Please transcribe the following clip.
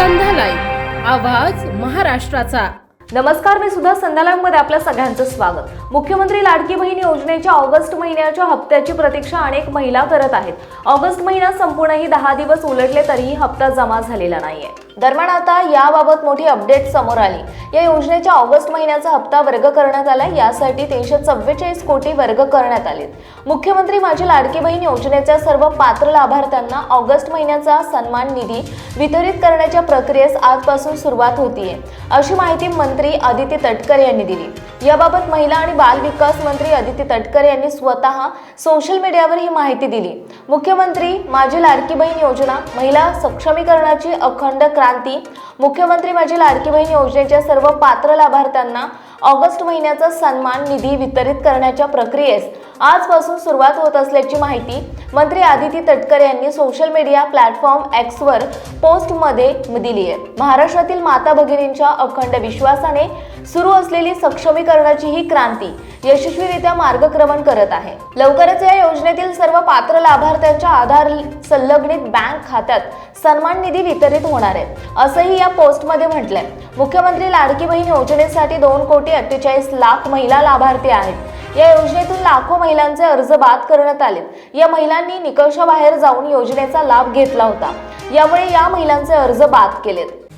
संध्यालाई. आवाज महाराष्ट्राचा. नमस्कार मी सुद्धा संध्या मध्ये आपल्या सगळ्यांचं स्वागत. मुख्यमंत्री लाडकी बहीण योजनेच्या ऑगस्ट महिन्याच्या हप्त्याची प्रतीक्षा अनेक महिला करत आहेत. ऑगस्ट महिना संपूर्णही दहा दिवस उलटले तरीही हप्ता जमा झालेला नाहीये. दरम्यान आता याबाबत मोठी अपडेट समोर आली. या योजनेच्या ऑगस्ट महिन्याचा हप्ता वर्ग करण्यात आला यासाठी तीनशे चव्वेचाळीस कोटी वर्ग करण्यात आले. मुख्यमंत्री माझी लाडकी बहीण योजनेच्या सर्व पात्र लाभार्थ्यांना ऑगस्ट महिन्याचा सन्मान निधी वितरित करण्याच्या प्रक्रियेस आजपासून सुरुवात होतीये अशी माहिती मंत्री आदिती तटकर यांनी दिली. याबाबत महिला आणि बाल विकास मंत्री अदिती तटकरे यांनी स्वतः सोशल मीडियावर ही माहिती दिली. मुख्यमंत्री माझी लाडकी बहीण योजना महिला सक्षमीकरणाची अखंड क्रांती मुख्यमंत्री माझी लाडकी बहीण योजनेच्या सर्व पात्र लाभार्थ्यांना ऑगस्ट महिन्याचा सन्मान निधी वितरित करण्याच्या प्रक्रियेस आजपासून सुरुवात होत असल्याची माहिती मंत्री आदिती तटकरे यांनी सोशल मीडिया प्लॅटफॉर्म एक्सवर पोस्टमध्ये दिली आहे. महाराष्ट्रातील माता भगिनींच्या अखंड विश्वासाने सुरू असलेली सक्षमीकरणाची ही क्रांती यशस्वीरित्या मार्गक्रमण करत आहे. लवकरच या योजनेतील सर्व पात्र लाभार्थ्यांच्या आधार संलग्नित बँक खात्यात सन्मान निधी वितरित होणार आहे. असंही या पोस्टमध्ये म्हटलंय. मुख्यमंत्री लाडकी बहीण योजनेसाठी दोन कोटी अठ्ठेचाळीस लाख महिला लाभार्थी आहेत. या योजनेतून लाखो महिलांचे अर्ज बाद करण्यात आले. या महिलांनी निकषाबाहेर जाऊन योजनेचा लाभ घेतला होता. यामुळे या महिलांचे अर्ज बाद केलेत.